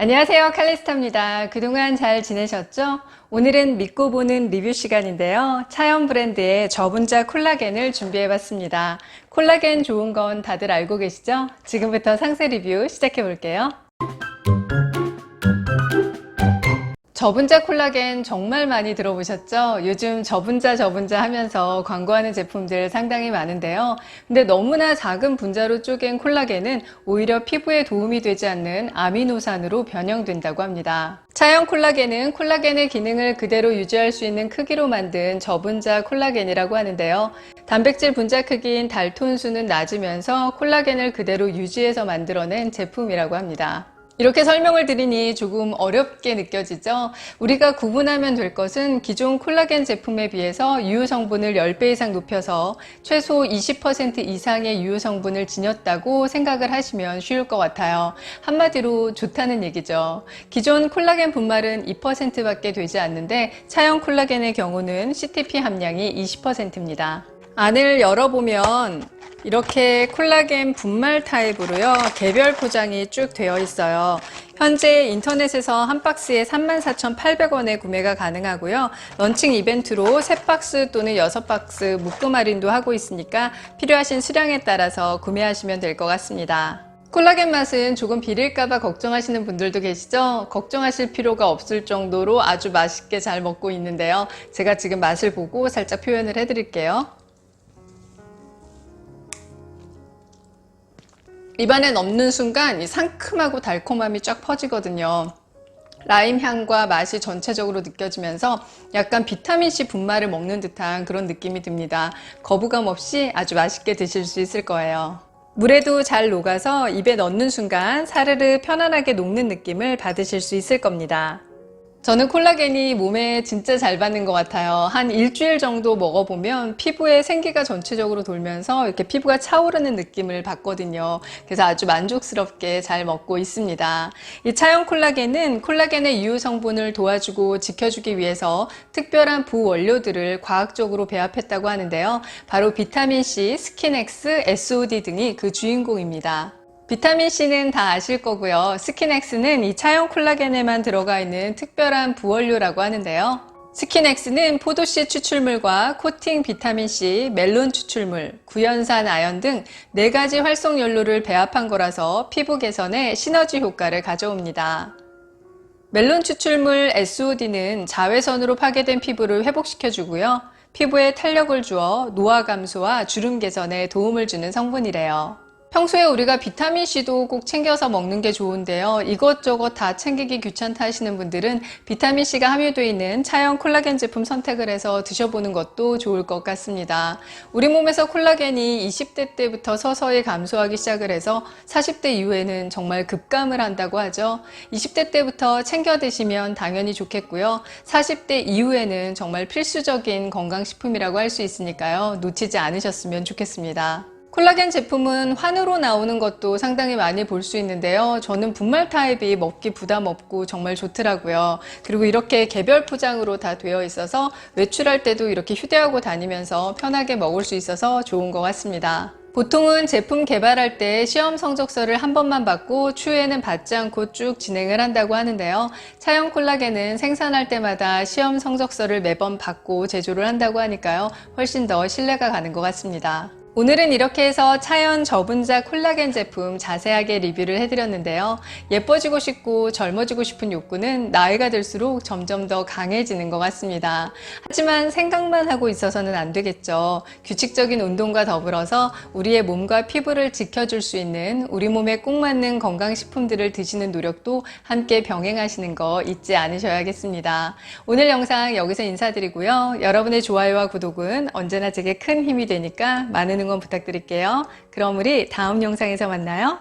안녕하세요. 칼리스타입니다. 그동안 잘 지내셨죠? 오늘은 믿고 보는 리뷰 시간인데요. 차연 브랜드의 저분자 콜라겐을 준비해 봤습니다. 콜라겐 좋은 건 다들 알고 계시죠? 지금부터 상세 리뷰 시작해 볼게요. 저분자 콜라겐 정말 많이 들어보셨죠? 요즘 저분자 저분자 하면서 광고하는 제품들 상당히 많은데요. 근데 너무나 작은 분자로 쪼갠 콜라겐은 오히려 피부에 도움이 되지 않는 아미노산으로 변형된다고 합니다. 차형 콜라겐은 콜라겐의 기능을 그대로 유지할 수 있는 크기로 만든 저분자 콜라겐이라고 하는데요. 단백질 분자 크기인 달톤수는 낮으면서 콜라겐을 그대로 유지해서 만들어낸 제품이라고 합니다. 이렇게 설명을 드리니 조금 어렵게 느껴지죠? 우리가 구분하면 될 것은 기존 콜라겐 제품에 비해서 유효 성분을 10배 이상 높여서 최소 20% 이상의 유효 성분을 지녔다고 생각을 하시면 쉬울 것 같아요. 한마디로 좋다는 얘기죠. 기존 콜라겐 분말은 2%밖에 되지 않는데 차형 콜라겐의 경우는 CTP 함량이 20%입니다. 안을 열어보면 이렇게 콜라겐 분말 타입으로요. 개별 포장이 쭉 되어 있어요. 현재 인터넷에서 한 박스에 34,800원에 구매가 가능하고요. 런칭 이벤트로 3박스 또는 6박스 묶음 할인도 하고 있으니까 필요하신 수량에 따라서 구매하시면 될 것 같습니다. 콜라겐 맛은 조금 비릴까봐 걱정하시는 분들도 계시죠? 걱정하실 필요가 없을 정도로 아주 맛있게 잘 먹고 있는데요. 제가 지금 맛을 보고 살짝 표현을 해드릴게요. 입안에 넣는 순간 이 상큼하고 달콤함이 쫙 퍼지거든요. 라임 향과 맛이 전체적으로 느껴지면서 약간 비타민C 분말을 먹는 듯한 그런 느낌이 듭니다. 거부감 없이 아주 맛있게 드실 수 있을 거예요. 물에도 잘 녹아서 입에 넣는 순간 사르르 편안하게 녹는 느낌을 받으실 수 있을 겁니다. 저는 콜라겐이 몸에 진짜 잘 받는 것 같아요. 한 일주일 정도 먹어보면 피부에 생기가 전체적으로 돌면서 이렇게 피부가 차오르는 느낌을 받거든요. 그래서 아주 만족스럽게 잘 먹고 있습니다. 이 차형 콜라겐은 콜라겐의 유효 성분을 도와주고 지켜주기 위해서 특별한 부원료들을 과학적으로 배합했다고 하는데요. 바로 비타민C, 스킨엑스, SOD 등이 그 주인공입니다. 비타민C는 다 아실 거고요. 스킨엑스는 이 차형 콜라겐에만 들어가 있는 특별한 부원료라고 하는데요. 스킨엑스는 포도씨 추출물과 코팅 비타민C, 멜론 추출물, 구연산 아연 등 네 가지 활성 연료를 배합한 거라서 피부 개선에 시너지 효과를 가져옵니다. 멜론 추출물 SOD는 자외선으로 파괴된 피부를 회복시켜주고요. 피부에 탄력을 주어 노화 감소와 주름 개선에 도움을 주는 성분이래요. 평소에 우리가 비타민C도 꼭 챙겨서 먹는 게 좋은데요. 이것저것 다 챙기기 귀찮다 하시는 분들은 비타민C가 함유되어 있는 차형 콜라겐 제품 선택을 해서 드셔보는 것도 좋을 것 같습니다. 우리 몸에서 콜라겐이 20대 때부터 서서히 감소하기 시작을 해서 40대 이후에는 정말 급감을 한다고 하죠. 20대 때부터 챙겨 드시면 당연히 좋겠고요. 40대 이후에는 정말 필수적인 건강식품이라고 할 수 있으니까요. 놓치지 않으셨으면 좋겠습니다. 콜라겐 제품은 환으로 나오는 것도 상당히 많이 볼 수 있는데요. 저는 분말 타입이 먹기 부담 없고 정말 좋더라고요. 그리고 이렇게 개별 포장으로 다 되어 있어서 외출할 때도 이렇게 휴대하고 다니면서 편하게 먹을 수 있어서 좋은 것 같습니다. 보통은 제품 개발할 때 시험 성적서를 한 번만 받고 추후에는 받지 않고 쭉 진행을 한다고 하는데요. 차형 콜라겐은 생산할 때마다 시험 성적서를 매번 받고 제조를 한다고 하니까요. 훨씬 더 신뢰가 가는 것 같습니다. 오늘은 이렇게 해서 차연 저분자 콜라겐 제품 자세하게 리뷰를 해드렸는데요. 예뻐지고 싶고 젊어지고 싶은 욕구는 나이가 들수록 점점 더 강해지는 것 같습니다. 하지만 생각만 하고 있어서는 안 되겠죠. 규칙적인 운동과 더불어서 우리의 몸과 피부를 지켜줄 수 있는 우리 몸에 꼭 맞는 건강식품들을 드시는 노력도 함께 병행하시는 거 잊지 않으셔야겠습니다. 오늘 영상 여기서 인사드리고요. 여러분의 좋아요와 구독은 언제나 제게 큰 힘이 되니까 많은 응원 부탁드릴게요. 그럼 우리 다음 영상에서 만나요.